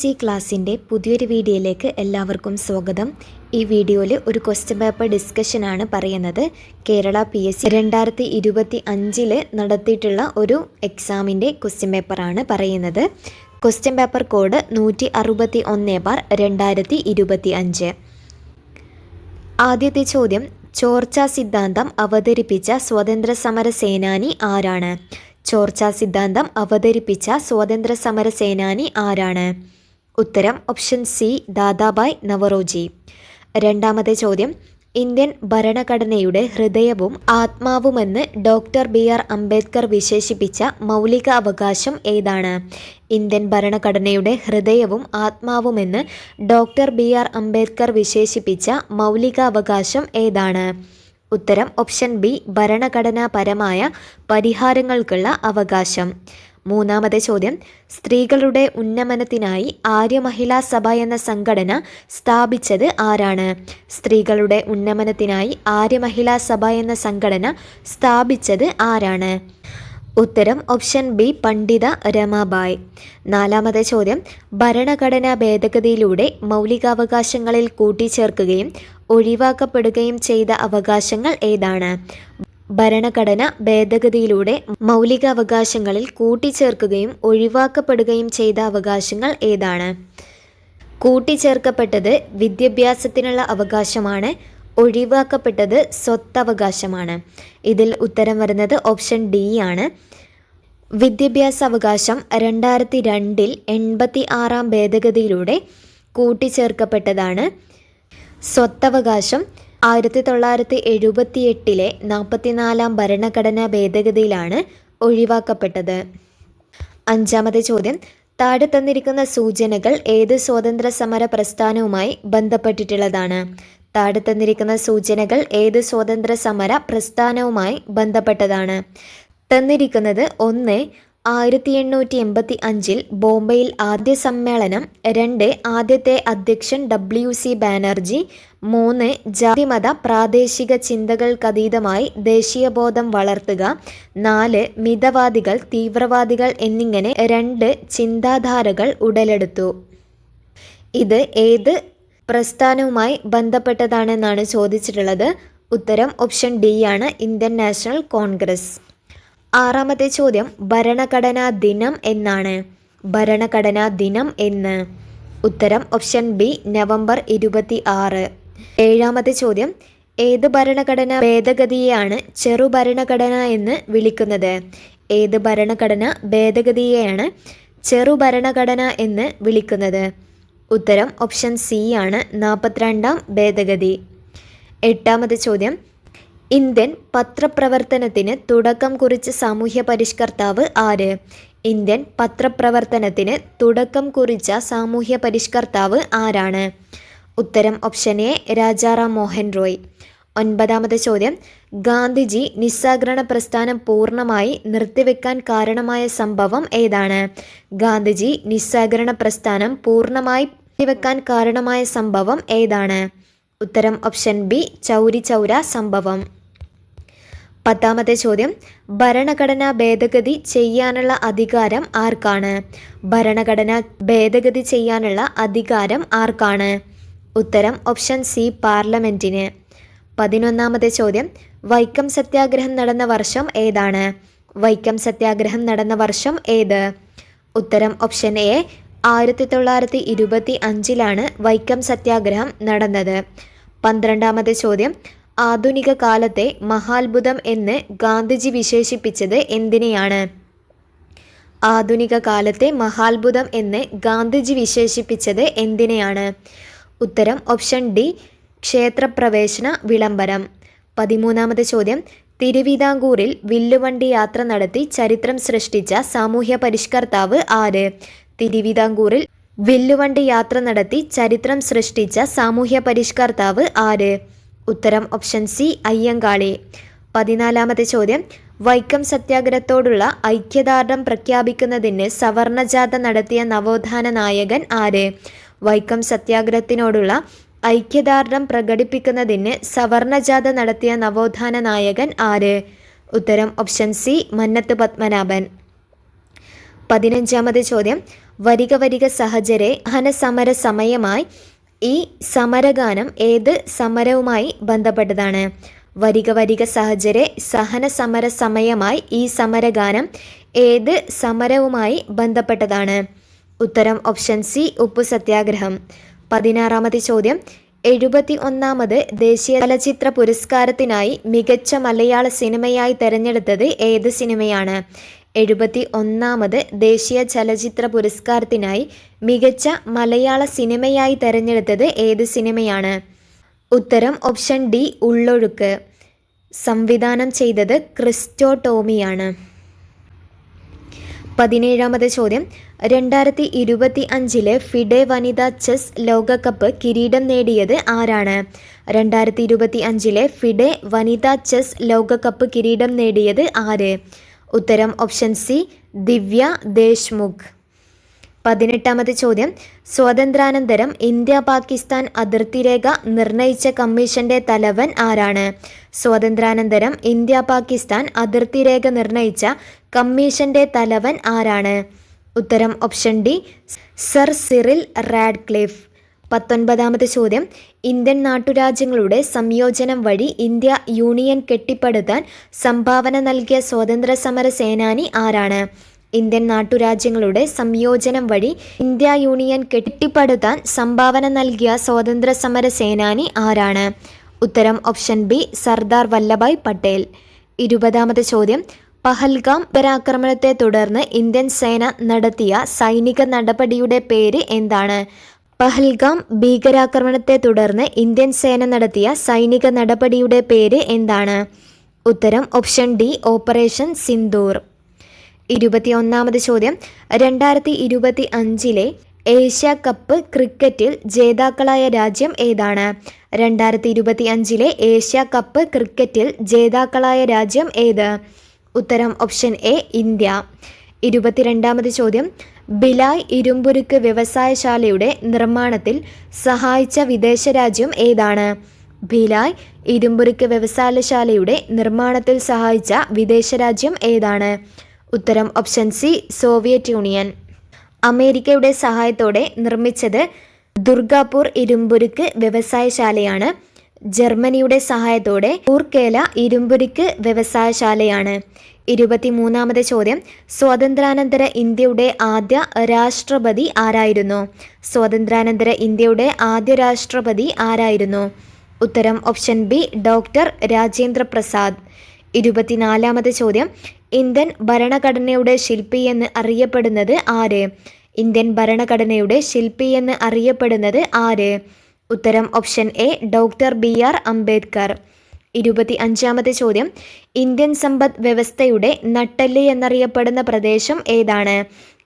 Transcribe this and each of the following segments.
C ക്ലാസ്സിന്റെ പുതിയൊരു വീഡിയോയിലേക്ക് എല്ലാവർക്കും സ്വാഗതം. ഈ വീഡിയോയിൽ ഒരു ക്വസ്റ്റ്യൻ പേപ്പർ ഡിസ്കഷനാണ് പറയുന്നത്. കേരള പി എസ് സി രണ്ടായിരത്തി ഇരുപത്തി അഞ്ചിൽ നടത്തിയിട്ടുള്ള ഒരു എക്സാമിന്റെ ക്വസ്റ്റ്യൻ പേപ്പറാണ് പറയുന്നത്. ക്വസ്റ്റ്യൻ പേപ്പർ കോഡ് നൂറ്റി അറുപത്തി ഒന്ന് ബാർ രണ്ടായിരത്തി ഇരുപത്തി അഞ്ച് ആദ്യത്തെ ചോദ്യം ചോർച്ചാ സിദ്ധാന്തം അവതരിപ്പിച്ച സ്വാതന്ത്ര്യ സമര സേനാനി ആരാണ്? ചോർച്ചാ സിദ്ധാന്തം അവതരിപ്പിച്ച സ്വാതന്ത്ര്യ സമര സേനാനി ആരാണ്? ഉത്തരം ഓപ്ഷൻ സി ദാദാബായ് നവറോജി. രണ്ടാമത്തെ ചോദ്യം ഇന്ത്യൻ ഭരണഘടനയുടെ ഹൃദയവും ആത്മാവുമെന്ന് ഡോക്ടർ ബി ആർ അംബേദ്കർ വിശേഷിപ്പിച്ച മൗലിക അവകാശം ഏതാണ്? ഇന്ത്യൻ ഭരണഘടനയുടെ ഹൃദയവും ആത്മാവുമെന്ന് ഡോക്ടർ ബി ആർ അംബേദ്കർ വിശേഷിപ്പിച്ച മൗലിക അവകാശം ഏതാണ്? ഉത്തരം ഓപ്ഷൻ ബി ഭരണഘടനാപരമായ പരിഹാരങ്ങൾക്കുള്ള അവകാശം. മൂന്നാമത്തെ ചോദ്യം. സ്ത്രീകളുടെ ഉന്നമനത്തിനായി ആര്യ മഹിളാ സഭ എന്ന സംഘടന സ്ഥാപിച്ചത് ആരാണ്? സ്ത്രീകളുടെ ഉന്നമനത്തിനായി ആര്യ മഹിളാ സഭ എന്ന സംഘടന സ്ഥാപിച്ചത് ആരാണ്? ഉത്തരം ഓപ്ഷൻ ബി പണ്ഡിത രമാബായ്. നാലാമത്തെ ചോദ്യം. ഭരണഘടനാ ഭേദഗതിയിലൂടെ മൗലികാവകാശങ്ങളിൽ കൂട്ടിച്ചേർക്കുകയും ഒഴിവാക്കപ്പെടുകയും ചെയ്ത അവകാശങ്ങൾ ഏതാണ്? ഭരണഘടന ഭേദഗതിയിലൂടെ മൗലികാവകാശങ്ങളിൽ കൂട്ടിച്ചേർക്കുകയും ഒഴിവാക്കപ്പെടുകയും ചെയ്ത അവകാശങ്ങൾ ഏതാണ്? കൂട്ടിച്ചേർക്കപ്പെട്ടത് വിദ്യാഭ്യാസത്തിനുള്ള അവകാശമാണ് ഒഴിവാക്കപ്പെട്ടത് സ്വത്തവകാശമാണ്. ഇതിൽ ഉത്തരം വരുന്നത് ഓപ്ഷൻ ഡി ആണ്. വിദ്യാഭ്യാസ അവകാശം രണ്ടായിരത്തി രണ്ടിൽ എൺപത്തി ആറാം ഭേദഗതിയിലൂടെ കൂട്ടിച്ചേർക്കപ്പെട്ടതാണ്. സ്വത്തവകാശം ആയിരത്തി തൊള്ളായിരത്തി എഴുപത്തി എട്ടിലെ നാൽപ്പത്തിനാലാം ഭരണഘടനാ ഭേദഗതിയിലാണ് ഒഴിവാക്കപ്പെട്ടത്. അഞ്ചാമത്തെ ചോദ്യം താഴെ തന്നിരിക്കുന്ന സൂചനകൾ ഏത് സ്വാതന്ത്ര്യ സമര പ്രസ്ഥാനവുമായി ബന്ധപ്പെട്ടിട്ടുള്ളതാണ്? താഴെ തന്നിരിക്കുന്ന സൂചനകൾ ഏത് സ്വാതന്ത്ര്യ സമര പ്രസ്ഥാനവുമായി ബന്ധപ്പെട്ടതാണ്? തന്നിരിക്കുന്നത് ഒന്ന് ആയിരത്തി എണ്ണൂറ്റി എൺപത്തി അഞ്ചിൽ ബോംബെയിൽ ആദ്യ സമ്മേളനം രണ്ട് ആദ്യത്തെ അധ്യക്ഷൻ ഡബ്ല്യു സി ബാനർജി മൂന്ന് ജാതിമത പ്രാദേശിക ചിന്തകൾക്കതീതമായി ദേശീയബോധം വളർത്തുക. നാല് മിതവാദികൾ തീവ്രവാദികൾ എന്നിങ്ങനെ രണ്ട് ചിന്താധാരകൾ ഉടലെടുത്തു. ഇത് ഏത് പ്രസ്ഥാനവുമായി ബന്ധപ്പെട്ടതാണെന്നാണ് ചോദിച്ചിട്ടുള്ളത്. ഉത്തരം ഓപ്ഷൻ ഡി ആണ് ഇന്ത്യൻ നാഷണൽ കോൺഗ്രസ്. ആറാമത്തെ ചോദ്യം ഭരണഘടനാ ദിനം എന്നാണ്. ഭരണഘടനാ ദിനം എന്ന്. ഉത്തരം ഓപ്ഷൻ ബി നവംബർ ഇരുപത്തി ആറ് ഏഴാമത്തെ ചോദ്യം ഏത് ഭരണഘടന ഭേദഗതിയെയാണ് ചെറുഭരണഘടന എന്ന് വിളിക്കുന്നത്? ഏത് ഭരണഘടന ഭേദഗതിയെയാണ് ചെറുഭരണഘടന എന്ന് വിളിക്കുന്നത്? ഉത്തരം ഓപ്ഷൻ സി ആണ് നാൽപ്പത്തിരണ്ടാം ഭേദഗതി. എട്ടാമത്തെ ചോദ്യം ഇന്ത്യൻ പത്രപ്രവർത്തനത്തിന് തുടക്കം കുറിച്ച സാമൂഹ്യ പരിഷ്കർത്താവ് ആര്? ഇന്ത്യൻ പത്രപ്രവർത്തനത്തിന് തുടക്കം കുറിച്ച സാമൂഹ്യ പരിഷ്കർത്താവ് ആരാണ്? ഉത്തരം ഓപ്ഷൻ എ രാജാറാം മോഹൻ റോയ്. ഒൻപതാമത് ചോദ്യം ഗാന്ധിജി നിസ്സഹകരണ പ്രസ്ഥാനം പൂർണമായി നിർത്തിവെക്കാൻ കാരണമായ സംഭവം ഏതാണ്? ഗാന്ധിജി നിസ്സഹകരണ പ്രസ്ഥാനം പൂർണമായി നിർത്തിവെക്കാൻ കാരണമായ സംഭവം ഏതാണ്? ഉത്തരം ഓപ്ഷൻ ബി ചൗരി ചൗര സംഭവം. പത്താമത്തെ ചോദ്യം ഭരണഘടനാ ഭേദഗതി ചെയ്യാനുള്ള അധികാരം ആർക്കാണ്? ഭരണഘടന ഭേദഗതി ചെയ്യാനുള്ള അധികാരം ആർക്കാണ്? ഉത്തരം ഓപ്ഷൻ സി പാർലമെന്റിന് പതിനൊന്നാമത്തെ ചോദ്യം വൈക്കം സത്യാഗ്രഹം നടന്ന വർഷം ഏതാണ്? വൈക്കം സത്യാഗ്രഹം നടന്ന വർഷം ഏത്? ഉത്തരം ഓപ്ഷൻ എ ആയിരത്തി തൊള്ളായിരത്തി ഇരുപത്തി അഞ്ചിലാണ് വൈക്കം സത്യാഗ്രഹം നടന്നത്. പന്ത്രണ്ടാമത്തെ ചോദ്യം ആധുനിക കാലത്തെ മഹാത്ഭുതം എന്ന് ഗാന്ധിജി വിശേഷിപ്പിച്ചത് എന്തിനെയാണ്? ആധുനിക കാലത്തെ മഹാത്ഭുതം എന്ന് ഗാന്ധിജി വിശേഷിപ്പിച്ചത് എന്തിനെയാണ്? ഉത്തരം ഓപ്ഷൻ ഡി ക്ഷേത്രപ്രവേശന വിളംബരം. പതിമൂന്നാമത്തെ ചോദ്യം തിരുവിതാംകൂറിൽ വില്ലുവണ്ടി യാത്ര നടത്തി ചരിത്രം സൃഷ്ടിച്ച സാമൂഹ്യ പരിഷ്കർത്താവ് ആര്? തിരുവിതാംകൂറിൽ വില്ലുവണ്ടി യാത്ര നടത്തി ചരിത്രം സൃഷ്ടിച്ച സാമൂഹ്യ പരിഷ്കർത്താവ് ആര്? ഉത്തരം ഓപ്ഷൻ സി അയ്യങ്കാളി. പതിനാലാമത്തെ ചോദ്യം വൈക്കം സത്യാഗ്രഹത്തോടുള്ള ഐക്യദാർഢ്യം പ്രഖ്യാപിക്കുന്നതിന് സവർണജാഥ നടത്തിയ നവോത്ഥാന നായകൻ ആര്? വൈക്കം സത്യാഗ്രഹത്തിനോടുള്ള ഐക്യദാർഢ്യം പ്രകടിപ്പിക്കുന്നതിന് സവർണജാഥ നടത്തിയ നവോത്ഥാന നായകൻ ആര്? ഉത്തരം ഓപ്ഷൻ സി മന്നത്ത് പത്മനാഭൻ. പതിനഞ്ചാമത് ചോദ്യം. വരിക വരിക സഹചരെ ഹനസമര സമയമായി ഈ സമരഗാനം ഏത് സമരവുമായി ബന്ധപ്പെട്ടതാണ്? വരിക വരിക സഹചരെ സഹന സമര സമയമായി ഈ സമരഗാനം ഏത് സമരവുമായി ബന്ധപ്പെട്ടതാണ്? ഉത്തരം ഓപ്ഷൻ സി ഉപ്പു സത്യാഗ്രഹം. പതിനാറാമത്തെ ചോദ്യം. എഴുപത്തി ഒന്നാമത് ദേശീയ ചലച്ചിത്ര പുരസ്കാരത്തിനായി മികച്ച മലയാള സിനിമയായി തെരഞ്ഞെടുത്തത് ഏത് സിനിമയാണ്? എഴുപത്തി ഒന്നാമത് ദേശീയ ചലച്ചിത്ര പുരസ്കാരത്തിനായി മികച്ച മലയാള സിനിമയായി തെരഞ്ഞെടുത്തത് ഏത് സിനിമയാണ്? ഉത്തരം ഓപ്ഷൻ ഡി ഉള്ളൊഴുക്ക്. സംവിധാനം ചെയ്തത് ക്രിസ്റ്റോ ടോമിയാണ്. പതിനേഴാമത് ചോദ്യം. രണ്ടായിരത്തി ഇരുപത്തി അഞ്ചിലെ ഫിഡെ വനിതാ ചെസ് ലോകകപ്പ് കിരീടം നേടിയത് ആരാണ്? രണ്ടായിരത്തി ഇരുപത്തി അഞ്ചിലെ ഫിഡെ വനിതാ ചെസ് ലോകകപ്പ് കിരീടം നേടിയത് ആര്? ഉത്തരം ഓപ്ഷൻ സി ദിവ്യ ദേശ്മുഖ്. പതിനെട്ടാമത് ചോദ്യം. സ്വാതന്ത്ര്യാനന്തരം ഇന്ത്യ പാകിസ്ഥാൻ അതിർത്തി രേഖ നിർണയിച്ച കമ്മീഷന്റെ തലവൻ ആരാണ്? സ്വാതന്ത്ര്യാനന്തരം ഇന്ത്യ പാകിസ്ഥാൻ അതിർത്തി രേഖ നിർണയിച്ച കമ്മീഷന്റെ തലവൻ ആരാണ്? ഉത്തരം option D sir Cyril Radcliffe. പത്തൊൻപതാമത്തെ ചോദ്യം. ഇന്ത്യൻ നാട്ടുരാജ്യങ്ങളുടെ സംയോജനം വഴി ഇന്ത്യ യൂണിയൻ കെട്ടിപ്പടുത്താൻ സംഭാവന നൽകിയ സ്വാതന്ത്ര്യ സമര സേനാനി ആരാണ്? ഇന്ത്യൻ നാട്ടുരാജ്യങ്ങളുടെ സംയോജനം വഴി ഇന്ത്യ യൂണിയൻ കെട്ടിപ്പടുത്താൻ സംഭാവന നൽകിയ സ്വാതന്ത്ര്യ സമര സേനാനി ആരാണ്? ഉത്തരം ഓപ്ഷൻ ബി സർദാർ വല്ലഭായ് പട്ടേൽ. ഇരുപതാമത്തെ ചോദ്യം. പഹൽഗാം ഭീകരാക്രമണത്തെ തുടർന്ന് ഇന്ത്യൻ സേന നടത്തിയ സൈനിക നടപടിയുടെ പേര് എന്താണ്? പഹൽഗാം ഭീകരാക്രമണത്തെ തുടർന്ന് ഇന്ത്യൻ സേന നടത്തിയ സൈനിക നടപടിയുടെ പേര് എന്താണ്? ഉത്തരം ഓപ്ഷൻ ഡി ഓപ്പറേഷൻ സിന്ദൂർ. ഇരുപത്തിയൊന്നാമത് ചോദ്യം. രണ്ടായിരത്തി ഇരുപത്തി അഞ്ചിലെ ഏഷ്യ കപ്പ് ക്രിക്കറ്റിൽ ജേതാക്കളായ രാജ്യം ഏതാണ്? രണ്ടായിരത്തി ഇരുപത്തി അഞ്ചിലെ ഏഷ്യ കപ്പ് ക്രിക്കറ്റിൽ ജേതാക്കളായ രാജ്യം ഏത്? ഉത്തരം ഓപ്ഷൻ എ ഇന്ത്യ. ഇരുപത്തിരണ്ടാമത് ചോദ്യം. ബിലായ് ഇരുമ്പുരുക്ക് വ്യവസായശാലയുടെ നിർമ്മാണത്തിൽ സഹായിച്ച വിദേശ രാജ്യം ഏതാണ്? ഭിലായ് ഇരുമ്പുരുക്ക് വ്യവസായശാലയുടെ നിർമ്മാണത്തിൽ സഹായിച്ച വിദേശ രാജ്യം ഏതാണ്? ഉത്തരം ഓപ്ഷൻ സി സോവിയറ്റ് യൂണിയൻ. അമേരിക്കയുടെ സഹായത്തോടെ നിർമ്മിച്ചത് ദുർഗാപൂർ ഇരുമ്പുരുക്ക് വ്യവസായശാലയാണ്. ജർമ്മനിയുടെ സഹായത്തോടെ ഊർക്കേല ഇരുമ്പുരിക്ക് വ്യവസായശാലയാണ്. ഇരുപത്തിമൂന്നാമത്തെ ചോദ്യം. സ്വാതന്ത്ര്യാനന്തര ഇന്ത്യയുടെ ആദ്യ രാഷ്ട്രപതി ആരായിരുന്നു? സ്വാതന്ത്ര്യാനന്തര ഇന്ത്യയുടെ ആദ്യ രാഷ്ട്രപതി ആരായിരുന്നു? ഉത്തരം option B doctor Rajendra Prasad. ഇരുപത്തിനാലാമത്തെ ചോദ്യം. ഇന്ത്യൻ ഭരണഘടനയുടെ ശില്പി എന്ന് അറിയപ്പെടുന്നത് ആര്? ഇന്ത്യൻ ഭരണഘടനയുടെ ശില്പി എന്ന് അറിയപ്പെടുന്നത് ആര്? ഉത്തരം option A doctor B R Ambedkar. ഇരുപത്തി അഞ്ചാമത്തെ ചോദ്യം ഇന്ത്യൻ സമ്പദ് വ്യവസ്ഥയുടെ നട്ടെല്ല് എന്നറിയപ്പെടുന്ന പ്രദേശം ഏതാണ്?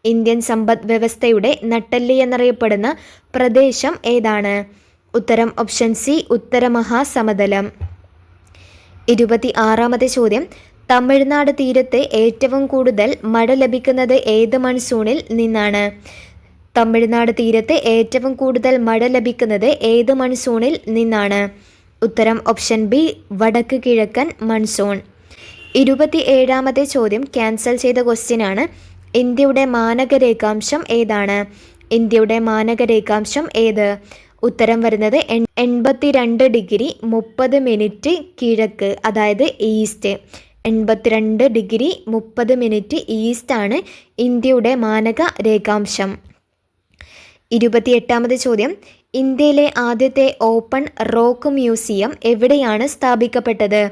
ഇന്ത്യൻ സമ്പദ് വ്യവസ്ഥയുടെ നട്ടെല്ല് എന്നറിയപ്പെടുന്ന പ്രദേശം ഏതാണ്? ഉത്തരം ഓപ്ഷൻ സി ഉത്തരമഹാസമതലം ഇരുപത്തി ആറാമത്തെ ചോദ്യം തമിഴ്നാട് തീരത്ത് ഏറ്റവും കൂടുതൽ മഴ ലഭിക്കുന്നത് ഏത് മൺസൂണിൽ നിന്നാണ്? തമിഴ്നാട് തീരത്ത് ഏറ്റവും കൂടുതൽ മഴ ലഭിക്കുന്നത് ഏത് മൺസൂണിൽ നിന്നാണ്? ഉത്തരം ഓപ്ഷൻ ബി വടക്ക് കിഴക്കൻ മൺസൂൺ. ഇരുപത്തി ഏഴാമത്തെ ചോദ്യം ക്യാൻസൽ ചെയ്ത ക്വസ്റ്റ്യൻ ആണ് ഇന്ത്യയുടെ മാനക രേഖാംശം ഏതാണ്? ഇന്ത്യയുടെ മാനക രേഖാംശം ഏത്? ഉത്തരം വരുന്നത് എൺ എൺപത്തിരണ്ട് ഡിഗ്രി മുപ്പത് മിനിറ്റ് കിഴക്ക് അതായത് ഈസ്റ്റ്. എൺപത്തിരണ്ട് ഡിഗ്രി മുപ്പത് മിനിറ്റ് ഈസ്റ്റ് ആണ് ഇന്ത്യയുടെ മാനക രേഖാംശം ഇരുപത്തിയെട്ടാമത് ചോദ്യം. ഇന്ത്യയിലെ ആദ്യത്തെ ഓപ്പൺ റോക്ക് മ്യൂസിയം എവിടെയാണ് സ്ഥാപിക്കപ്പെട്ടത്?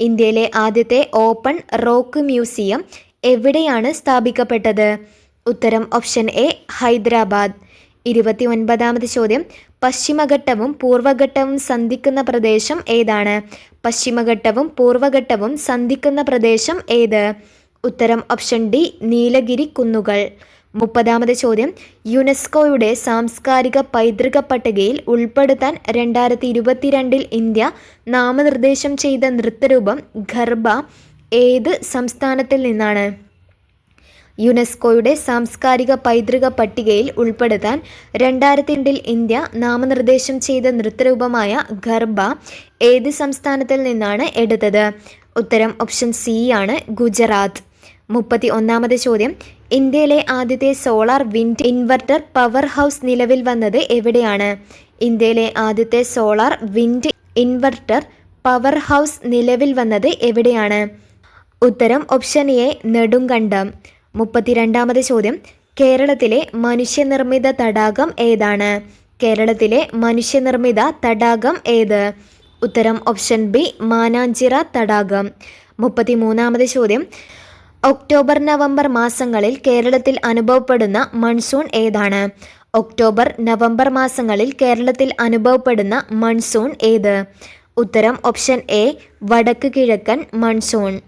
ഇന്ത്യയിലെ ആദ്യത്തെ ഓപ്പൺ റോക്ക് മ്യൂസിയം എവിടെയാണ് സ്ഥാപിക്കപ്പെട്ടത്? ഉത്തരം ഓപ്ഷൻ എ ഹൈദരാബാദ്. ഇരുപത്തി ഒൻപതാമത് ചോദ്യം. പശ്ചിമഘട്ടവും പൂർവഘട്ടവും സന്ധിക്കുന്ന പ്രദേശം ഏതാണ്? പശ്ചിമഘട്ടവും പൂർവഘട്ടവും സന്ധിക്കുന്ന പ്രദേശം ഏത്? ഉത്തരം ഓപ്ഷൻ ഡി നീലഗിരി കുന്നുകൾ. മുപ്പതാമത് ചോദ്യം. യുനെസ്കോയുടെ സാംസ്കാരിക പൈതൃക പട്ടികയിൽ ഉൾപ്പെടുത്താൻ രണ്ടായിരത്തി ഇരുപത്തിരണ്ടിൽ ഇന്ത്യ നാമനിർദ്ദേശം ചെയ്ത നൃത്തരൂപം ഗർഭ ഏത് സംസ്ഥാനത്തിൽ നിന്നാണ്? യുനെസ്കോയുടെ സാംസ്കാരിക പൈതൃക പട്ടികയിൽ ഉൾപ്പെടുത്താൻ രണ്ടായിരത്തി രണ്ടിൽ ഇന്ത്യ നാമനിർദ്ദേശം ചെയ്ത നൃത്തരൂപമായ ഗർഭ ഏത് സംസ്ഥാനത്തിൽ നിന്നാണ് എടുത്തത്? ഉത്തരം ഓപ്ഷൻ സി ആണ് ഗുജറാത്ത്. മുപ്പത്തി ഒന്നാമത് ചോദ്യം. ഇന്ത്യയിലെ ആദ്യത്തെ solar wind inverter power house നിലവിൽ വന്നത് എവിടെയാണ്? ഇന്ത്യയിലെ ആദ്യത്തെ solar wind inverter power house നിലവിൽ വന്നത് എവിടെയാണ്? ഉത്തരം ഓപ്ഷൻ എ നെടുങ്കണ്ടം. മുപ്പത്തിരണ്ടാമത് ചോദ്യം കേരളത്തിലെ മനുഷ്യനിർമ്മിത തടാകം ഏതാണ്? കേരളത്തിലെ മനുഷ്യനിർമ്മിത തടാകം ഏത്? ഉത്തരം ഓപ്ഷൻ ബി മാനാഞ്ചിറ തടാകം. മുപ്പത്തിമൂന്നാമത് ചോദ്യം ഒക്ടോബർ നവംബർ മാസങ്ങളിൽ കേരളത്തിൽ അനുഭവപ്പെടുന്ന മൺസൂൺ ഏതാണ്? ഒക്ടോബർ നവംബർ മാസങ്ങളിൽ കേരളത്തിൽ അനുഭവപ്പെടുന്ന മൺസൂൺ ഏത്? ഉത്തരം ഓപ്ഷൻ എ വടക്ക് കിഴക്കൻ മൺസൂൺ.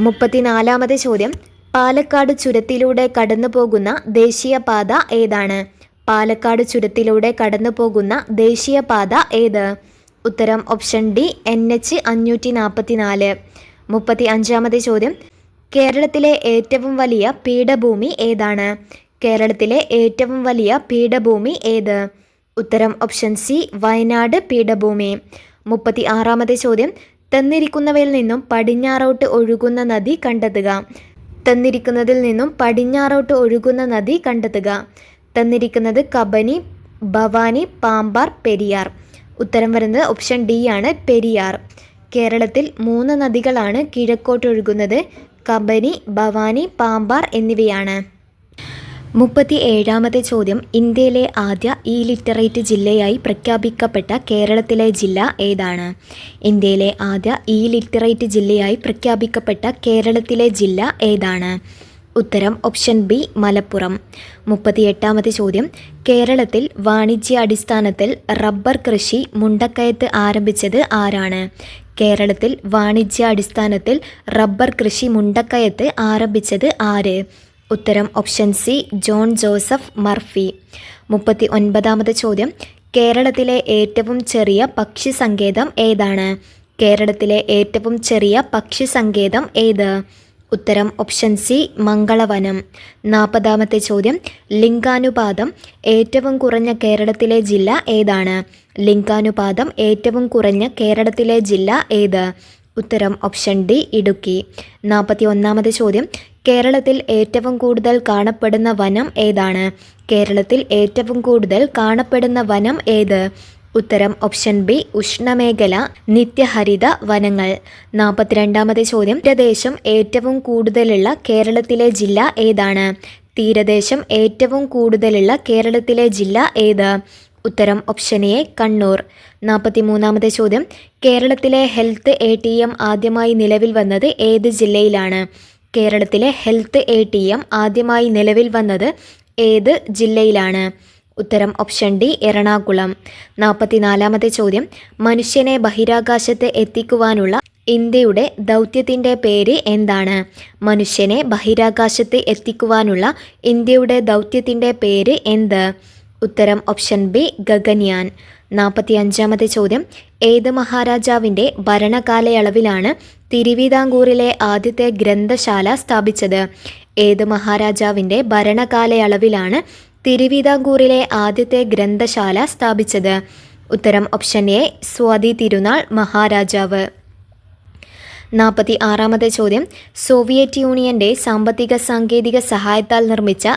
മുപ്പത്തിനാലാമത് ചോദ്യം. പാലക്കാട് ചുരത്തിലൂടെ കടന്നു പോകുന്ന ദേശീയപാത ഏതാണ്? പാലക്കാട് ചുരത്തിലൂടെ കടന്നു പോകുന്ന ദേശീയപാത ഏത്? ഉത്തരം ഓപ്ഷൻ ഡി എൻ എച്ച് അഞ്ഞൂറ്റി നാൽപ്പത്തിനാല് മുപ്പത്തി അഞ്ചാമത് ചോദ്യം. കേരളത്തിലെ ഏറ്റവും വലിയ പീഠഭൂമി ഏതാണ്? കേരളത്തിലെ ഏറ്റവും വലിയ പീഠഭൂമി ഏത്? ഉത്തരം ഓപ്ഷൻ സി വയനാട് പീഠഭൂമി. മുപ്പത്തി ആറാമത്തെ ചോദ്യം. തന്നിരിക്കുന്നവയിൽ നിന്നും പടിഞ്ഞാറോട്ട് ഒഴുകുന്ന നദി കണ്ടെത്തുക. തന്നിരിക്കുന്നതിൽ നിന്നും പടിഞ്ഞാറോട്ട് ഒഴുകുന്ന നദി കണ്ടെത്തുക. തന്നിരിക്കുന്നത് കബനി ഭവാനി പാമ്പാർ പെരിയാർ. ഉത്തരം വരുന്നത് ഓപ്ഷൻ ഡി ആണ് പെരിയാർ. കേരളത്തിൽ മൂന്ന് നദികളാണ് കിഴക്കോട്ടൊഴുകുന്നത്. കബനി ഭവാനി പാമ്പാർ എന്നിവയാണ്. മുപ്പത്തി ഏഴാമത്തെ ചോദ്യം. ഇന്ത്യയിലെ ആദ്യ ഇ ലിറ്ററേറ്റ് ജില്ലയായി പ്രഖ്യാപിക്കപ്പെട്ട കേരളത്തിലെ ജില്ല ഏതാണ്? ഇന്ത്യയിലെ ആദ്യ ഇ ലിറ്ററേറ്റ് ജില്ലയായി പ്രഖ്യാപിക്കപ്പെട്ട കേരളത്തിലെ ജില്ല ഏതാണ്? ഉത്തരം ഓപ്ഷൻ ബി മലപ്പുറം. മുപ്പത്തിയെട്ടാമത്തെ ചോദ്യം. കേരളത്തിൽ വാണിജ്യ അടിസ്ഥാനത്തിൽ റബ്ബർ കൃഷി മുണ്ടക്കയത്ത് ആരംഭിച്ചത് ആരാണ്? കേരളത്തിൽ വാണിജ്യാടിസ്ഥാനത്തിൽ റബ്ബർ കൃഷി മുണ്ടക്കയത്ത് ആരംഭിച്ചത് ആര്? ഉത്തരം option C John Joseph Murphy. മുപ്പത്തി ഒൻപതാമത് ചോദ്യം. കേരളത്തിലെ ഏറ്റവും ചെറിയ പക്ഷി സങ്കേതം ഏതാണ്? കേരളത്തിലെ ഏറ്റവും ചെറിയ പക്ഷി സങ്കേതം ഏത്? ഉത്തരം ഓപ്ഷൻ സി മംഗളവനം. നാൽപ്പതാമത്തെ ചോദ്യം ലിംഗാനുപാതം ഏറ്റവും കുറഞ്ഞ കേരളത്തിലെ ജില്ല ഏതാണ്? ലിംഗാനുപാതം ഏറ്റവും കുറഞ്ഞ കേരളത്തിലെ ജില്ല ഏത്? ഉത്തരം ഓപ്ഷൻ ഡി ഇടുക്കി. നാൽപ്പത്തി ഒന്നാമത് ചോദ്യം കേരളത്തിൽ ഏറ്റവും കൂടുതൽ കാണപ്പെടുന്ന വനം ഏതാണ്? കേരളത്തിൽ ഏറ്റവും കൂടുതൽ കാണപ്പെടുന്ന വനം ഏത്? ഉത്തരം ഓപ്ഷൻ ബി ഉഷ്ണമേഖല നിത്യഹരിത വനങ്ങൾ. നാൽപ്പത്തിരണ്ടാമത്തെ ചോദ്യം തീരദേശം ഏറ്റവും കൂടുതലുള്ള കേരളത്തിലെ ജില്ല ഏതാണ്? തീരദേശം ഏറ്റവും കൂടുതലുള്ള കേരളത്തിലെ ജില്ല ഏത്? ഉത്തരം ഓപ്ഷൻ എ കണ്ണൂർ. നാൽപ്പത്തി മൂന്നാമത്തെ ചോദ്യം കേരളത്തിലെ ഹെൽത്ത് എ ടി എം ആദ്യമായി നിലവിൽ വന്നത് ഏത് ജില്ലയിലാണ്? കേരളത്തിലെ ഹെൽത്ത് എ ടി എം ആദ്യമായി നിലവിൽ വന്നത് ഏത് ജില്ലയിലാണ്? ഉത്തരം ഓപ്ഷൻ ഡി എറണാകുളം. നാൽപ്പത്തിനാലാമത്തെ ചോദ്യം. മനുഷ്യനെ ബഹിരാകാശത്ത് എത്തിക്കുവാനുള്ള ഇന്ത്യയുടെ ദൗത്യത്തിന്റെ പേര് എന്താണ്? മനുഷ്യനെ ബഹിരാകാശത്ത് എത്തിക്കുവാനുള്ള ഇന്ത്യയുടെ ദൗത്യത്തിന്റെ പേര് എന്ത്? ഉത്തരം ഓപ്ഷൻ ബി ഗഗൻയാൻ. നാൽപ്പത്തി അഞ്ചാമത്തെ ചോദ്യം. ഏത് മഹാരാജാവിന്റെ ഭരണകാലയളവിലാണ് തിരുവിതാംകൂറിലെ ആദ്യത്തെ ഗ്രന്ഥശാല സ്ഥാപിച്ചത്? ഏത് മഹാരാജാവിന്റെ ഭരണകാലയളവിലാണ് തിരുവിതാംകൂറിലെ ആദ്യത്തെ ഗ്രന്ഥശാല സ്ഥാപിച്ചത്. ഉത്തരം ഓപ്ഷൻ എ സ്വാതി തിരുനാൾ മഹാരാജാവ്. നാൽപ്പത്തി ആറാമത്തെ ചോദ്യം. സോവിയറ്റ് യൂണിയന്റെ സാമ്പത്തിക സാങ്കേതിക സഹായത്താൽ നിർമ്മിച്ച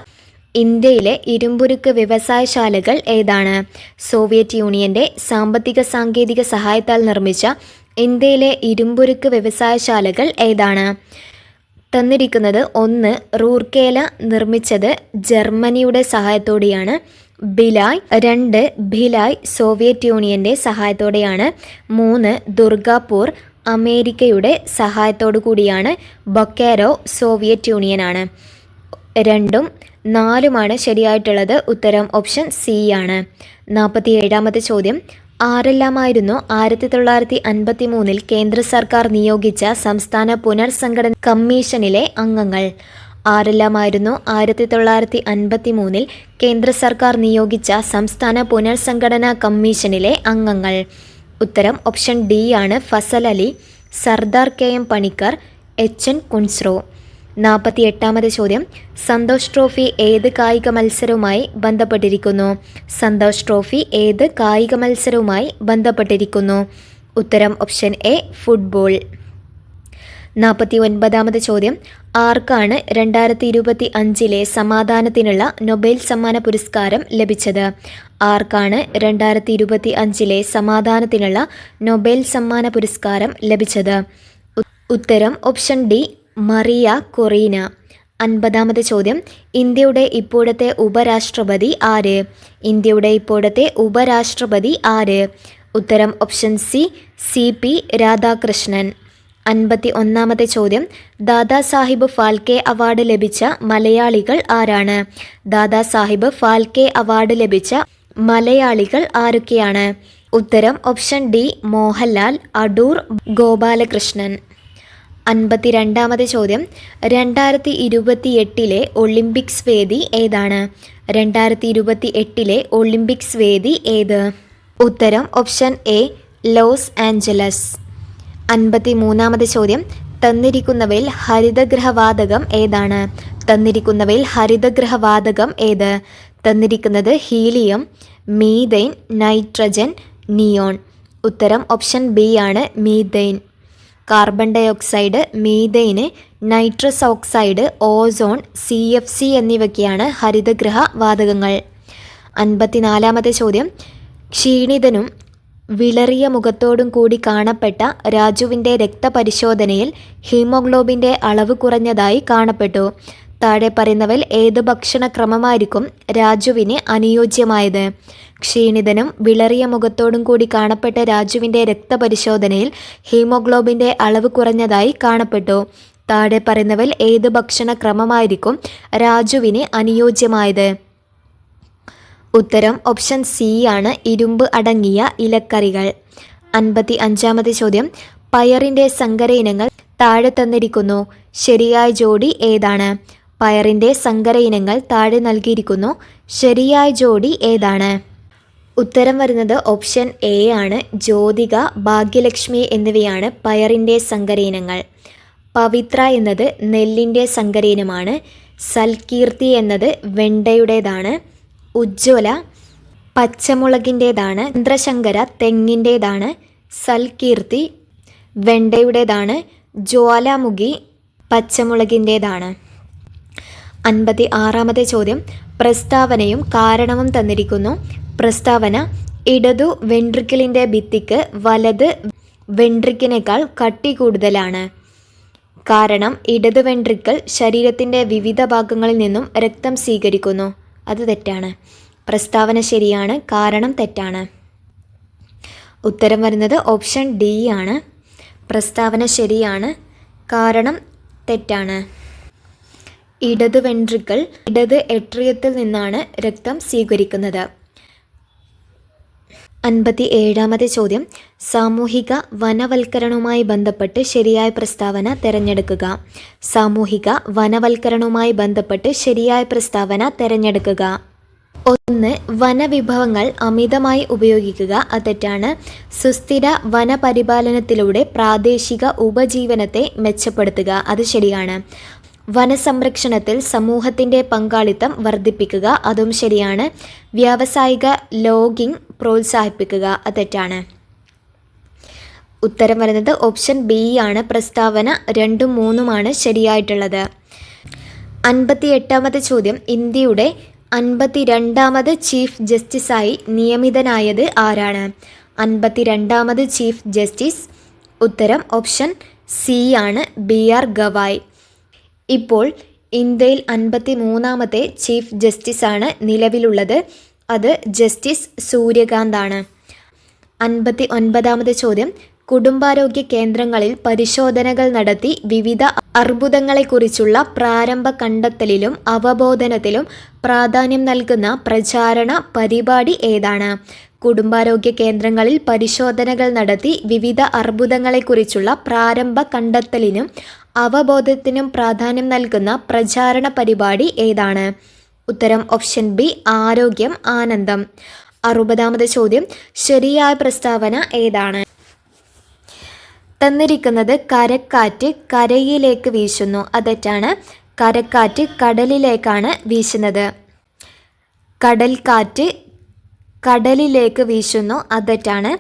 ഇന്ത്യയിലെ ഇരുമ്പുരുക്ക് വ്യവസായശാലകൾ ഏതാണ്? സോവിയറ്റ് യൂണിയന്റെ സാമ്പത്തിക സാങ്കേതിക സഹായത്താൽ നിർമ്മിച്ച ഇന്ത്യയിലെ ഇരുമ്പുരുക്ക് വ്യവസായശാലകൾ ഏതാണ്? തന്നിരിക്കുന്നത് ഒന്ന് റൂർക്കേല നിർമ്മിച്ചത് ജർമ്മനിയുടെ സഹായത്തോടെയാണ്. ബിലായ് രണ്ട് ഭിലായ് സോവിയറ്റ് യൂണിയന്റെ സഹായത്തോടെയാണ്. മൂന്ന് ദുർഗാപൂർ അമേരിക്കയുടെ സഹായത്തോടു കൂടിയാണ് ബൊക്കാരോ സോവിയറ്റ് യൂണിയനാണ്. രണ്ടും നാലുമാണ് ശരിയായിട്ടുള്ളത്. ഉത്തരം ഓപ്ഷൻ സി ആണ്. നാൽപ്പത്തി ഏഴാമത്തെ ചോദ്യം. ആരെല്ലാമായിരുന്നു ആയിരത്തി തൊള്ളായിരത്തി അൻപത്തി മൂന്നിൽ കേന്ദ്ര സർക്കാർ നിയോഗിച്ച സംസ്ഥാന പുനർസംഘടന കമ്മീഷനിലെ അംഗങ്ങൾ. ആരെല്ലാമായിരുന്നു ആയിരത്തി തൊള്ളായിരത്തി അൻപത്തി മൂന്നിൽ കേന്ദ്ര സർക്കാർ നിയോഗിച്ച സംസ്ഥാന പുനർസംഘടനാ കമ്മീഷനിലെ അംഗങ്ങൾ. ഉത്തരം ഓപ്ഷൻ ഡി ആണ് Fazal Ali Sardar K M Panikkar H N Kunzru നാൽപ്പത്തി എട്ടാമത് ചോദ്യം. സന്തോഷ് ട്രോഫി ഏത് കായിക മത്സരവുമായി ബന്ധപ്പെട്ടിരിക്കുന്നു? സന്തോഷ് ട്രോഫി ഏത് കായിക മത്സരവുമായി ബന്ധപ്പെട്ടിരിക്കുന്നു? ഉത്തരം ഓപ്ഷൻ എ ഫുട്ബോൾ. നാൽപ്പത്തി ഒൻപതാമത് ചോദ്യം. ആർക്കാണ് രണ്ടായിരത്തി ഇരുപത്തി അഞ്ചിലെ സമാധാനത്തിനുള്ള നൊബേൽ സമ്മാന പുരസ്കാരം ലഭിച്ചത്? ആർക്കാണ് രണ്ടായിരത്തി ഇരുപത്തി അഞ്ചിലെ സമാധാനത്തിനുള്ള നൊബേൽ സമ്മാന പുരസ്കാരം ലഭിച്ചത്? ഉത്തരം ഓപ്ഷൻ ഡി മറിയ കൊറീന. അൻപതാമത് ചോദ്യം. ഇന്ത്യയുടെ ഇപ്പോഴത്തെ ഉപരാഷ്ട്രപതി ആര്? ഇന്ത്യയുടെ ഇപ്പോഴത്തെ ഉപരാഷ്ട്രപതി ആര്? ഉത്തരം option C C P Radhakrishnan. അൻപത്തി ഒന്നാമത്തെ ചോദ്യം. ദാദാസാഹിബ് ഫാൽക്കെ അവാർഡ് ലഭിച്ച മലയാളികൾ ആരാണ്? ദാദാസാഹിബ് ഫാൽക്കെ അവാർഡ് ലഭിച്ച മലയാളികൾ ആരൊക്കെയാണ്? ഉത്തരം ഓപ്ഷൻ ഡി മോഹൻലാൽ അടൂർ ഗോപാലകൃഷ്ണൻ. അൻപത്തിരണ്ടാമത്തെ ചോദ്യം. രണ്ടായിരത്തി ഇരുപത്തി എട്ടിലെ ഒളിമ്പിക്സ് വേദി ഏതാണ്? രണ്ടായിരത്തി ഇരുപത്തി എട്ടിലെ ഒളിമ്പിക്സ് വേദി ഏത്? ഉത്തരം ഓപ്ഷൻ എ ലോസ് ആഞ്ചലസ്. അൻപത്തി മൂന്നാമത് ചോദ്യം. തന്നിരിക്കുന്നവയിൽ ഹരിതഗ്രഹവാതകം ഏതാണ്? തന്നിരിക്കുന്നവയിൽ ഹരിതഗ്രഹവാതകം ഏത്? തന്നിരിക്കുന്നത് ഹീലിയം മീതെയിൻ നൈട്രജൻ നിയോൺ. ഉത്തരം ഓപ്ഷൻ ബി ആണ് methane carbon dioxide മീതെയിന് nitrous oxide ozone C F C എന്നിവയ്ക്കാണ് ഹരിതഗ്രഹ വാതകങ്ങൾ. അൻപത്തിനാലാമത്തെ ചോദ്യം. ക്ഷീണിതനും വിളറിയ മുഖത്തോടും കൂടി കാണപ്പെട്ട രാജുവിന്റെ രക്തപരിശോധനയിൽ ഹീമോഗ്ലോബിന്റെ അളവ് കുറഞ്ഞതായി കാണപ്പെട്ടു. താഴെ പറയുന്നവൽ ഏത് ഭക്ഷണക്രമമായിരിക്കും രാജുവിന് അനുയോജ്യമായത്? ക്ഷീണിതനും വിളറിയ മുഖത്തോടും കൂടി കാണപ്പെട്ട രാജുവിന്റെ രക്തപരിശോധനയിൽ ഹീമോഗ്ലോബിന്റെ അളവ് കുറഞ്ഞതായി കാണപ്പെട്ടു. താഴെ പറയുന്നവൽ ഏത് ഭക്ഷണക്രമമായിരിക്കും രാജുവിന് അനുയോജ്യമായത്? ഉത്തരം ഓപ്ഷൻ സി ആണ്. ഇരുമ്പ് അടങ്ങിയ ഇലക്കറികൾ. അൻപത്തി അഞ്ചാമത്തെ ചോദ്യം. പയറിന്റെ സങ്കര ഇനങ്ങൾ താഴെ തന്നിരിക്കുന്നു. ശരിയായ ജോഡി ഏതാണ്? പയറിന്റെ സങ്കര ഇനങ്ങൾ താഴെ നൽകിയിരിക്കുന്നു. ശരിയായ ജോഡി ഏതാണ്? ഉത്തരം വരുന്നത് ഓപ്ഷൻ എ ആണ്. ജ്യോതിക ഭാഗ്യലക്ഷ്മി എന്നിവയാണ് പയറിന്റെ സങ്കര ഇനങ്ങൾ പവിത്ര എന്നത് നെല്ലിന്റെ സങ്കര ഇനമാണ് സൽകീർത്തി എന്നത് വെണ്ടയുടേതാണ്. ഉജ്ജ്വല പച്ചമുളകിന്റേതാണ് ചന്ദ്രശങ്കര തെങ്ങിന്റേതാണ് സൽകീർത്തി വെണ്ടയുടേതാണ്. ജ്വാലാമുഖി പച്ചമുളകിന്റേതാണ് അൻപത്തി ആറാമത്തെ ചോദ്യം. പ്രസ്താവനയും കാരണവും തന്നിരിക്കുന്നു. പ്രസ്താവന ഇടതു വെൻട്രിക്കിളിന്റെ ഭിത്തിക്ക് വലത് വെൻട്രിക്കിനേക്കാൾ കട്ടി കൂടുതലാണ്. കാരണം ഇടതു വെൻട്രിക്കിൾ ശരീരത്തിന്റെ വിവിധ ഭാഗങ്ങളിൽ നിന്നും രക്തം സ്വീകരിക്കുന്നു. അത് തെറ്റാണ്. പ്രസ്താവന ശരിയാണ് കാരണം തെറ്റാണ്. ഉത്തരം വരുന്നത് ഓപ്ഷൻ ഡി ആണ്. പ്രസ്താവന ശരിയാണ് കാരണം തെറ്റാണ്. ഇടത് വെൻട്രിക്കൽ ഇടത് എട്രിയത്തിൽ നിന്നാണ് രക്തം സ്വീകരിക്കുന്നത്. അൻപത്തി ഏഴാമത്തെ ചോദ്യം. സാമൂഹിക വനവൽക്കരണവുമായി ബന്ധപ്പെട്ട് ശരിയായ പ്രസ്താവന തിരഞ്ഞെടുക്കുക. സാമൂഹിക വനവൽക്കരണവുമായി ബന്ധപ്പെട്ട് ശരിയായ പ്രസ്താവന തിരഞ്ഞെടുക്കുക. ഒന്ന് വനവിഭവങ്ങൾ അമിതമായി ഉപയോഗിക്കുക. അത് തെറ്റാണ്. സുസ്ഥിര വനപരിപാലനത്തിലൂടെ പ്രാദേശിക ഉപജീവനത്തെ മെച്ചപ്പെടുത്തുക. അത് ശരിയാണ്. വനസംരക്ഷണത്തിൽ സമൂഹത്തിന്റെ പങ്കാളിത്തം വർദ്ധിപ്പിക്കുക അതും ശരിയാണ്. വ്യാവസായിക ലോഗിംഗ് പ്രോത്സാഹിപ്പിക്കുക അത് തെറ്റാണ്. ഉത്തരം വരുന്നത് ഓപ്ഷൻ ബി ആണ്. പ്രസ്താവന രണ്ടും മൂന്നുമാണ് ശരിയായിട്ടുള്ളത്. അൻപത്തി എട്ടാമത്തെ ചോദ്യം. ഇന്ത്യയുടെ അൻപത്തി രണ്ടാമത് ചീഫ് ജസ്റ്റിസായി നിയമിതനായത് ആരാണ്? അൻപത്തി രണ്ടാമത് ചീഫ് ജസ്റ്റിസ്. ഉത്തരം ഓപ്ഷൻ സി ആണ്. B R Gavai. ഇപ്പോൾ ഇന്ത്യയിൽ അൻപത്തി മൂന്നാമത്തെ ചീഫ് ജസ്റ്റിസാണ് നിലവിലുള്ളത്. അത് ജസ്റ്റിസ് സൂര്യകാന്താണ്. അൻപത്തി ഒൻപതാമത് ചോദ്യം. കുടുംബാരോഗ്യ കേന്ദ്രങ്ങളിൽ പരിശോധനകൾ നടത്തി വിവിധ അർബുദങ്ങളെക്കുറിച്ചുള്ള പ്രാരംഭ കണ്ടെത്തലിലും അവബോധനത്തിലും പ്രാധാന്യം നൽകുന്ന പ്രചാരണ പരിപാടി ഏതാണ്? കുടുംബാരോഗ്യ കേന്ദ്രങ്ങളിൽ പരിശോധനകൾ നടത്തി വിവിധ അർബുദങ്ങളെക്കുറിച്ചുള്ള പ്രാരംഭ കണ്ടെത്തലിനും അവബോധത്തിനും പ്രാധാന്യം നൽകുന്ന പ്രചാരണ പരിപാടി ഏതാണ്? ഉത്തരം ഓപ്ഷൻ ബി ആരോഗ്യം ആനന്ദം. അറുപതാമത് ചോദ്യം ശരിയായ പ്രസ്താവന ഏതാണ്? തന്നിരിക്കുന്നത് കരക്കാറ്റ് കരയിലേക്ക് വീശുന്നു. അതെറ്റാണ്. കരക്കാറ്റ് കടലിലേക്കാണ് വീശുന്നത്. കടൽക്കാറ്റ് കടലിലേക്ക് വീശുന്നു. അതെറ്റാണ്.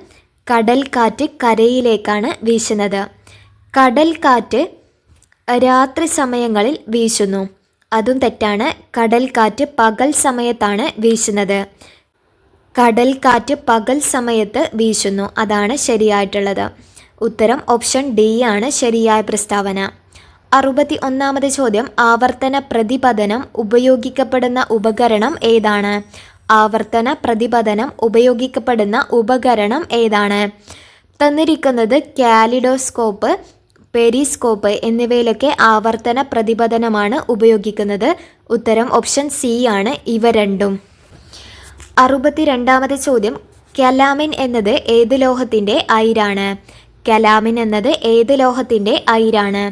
കടൽക്കാറ്റ് കരയിലേക്കാണ് വീശുന്നത്. കടൽക്കാറ്റ് രാത്രി സമയങ്ങളിൽ വീശുന്നു. അതും തെറ്റാണ്. കടൽ കാറ്റ് പകൽ സമയത്താണ് വീശുന്നത്. കടൽ കാറ്റ് പകൽ സമയത്ത് വീശുന്നു. അതാണ് ശരിയായിട്ടുള്ളത്. ഉത്തരം ഓപ്ഷൻ ഡി ആണ് ശരിയായ പ്രസ്താവന. അറുപത്തി ഒന്നാമത് ചോദ്യം ആവർത്തന പ്രതിപതനം ഉപയോഗിക്കപ്പെടുന്ന ഉപകരണം ഏതാണ്? ആവർത്തന പ്രതിപതനം ഉപയോഗിക്കപ്പെടുന്ന ഉപകരണം ഏതാണ്? തന്നിരിക്കുന്നത് കാലിഡോസ്കോപ്പ് പെരിസ്കോപ്പ് എന്നിവയിലൊക്കെ ആവർത്തന പ്രതിപതനമാണ് ഉപയോഗിക്കുന്നത്. ഉത്തരം ഓപ്ഷൻ സി ആണ്. ഇവ രണ്ടും. അറുപത്തിരണ്ടാമത്തെ ചോദ്യം. കലാമിൻ എന്നത് ഏത് ലോഹത്തിന്റെ അയിരാണ്? കലാമിൻ എന്നത് ഏത് ലോഹത്തിന്റെ അയിരാണ്?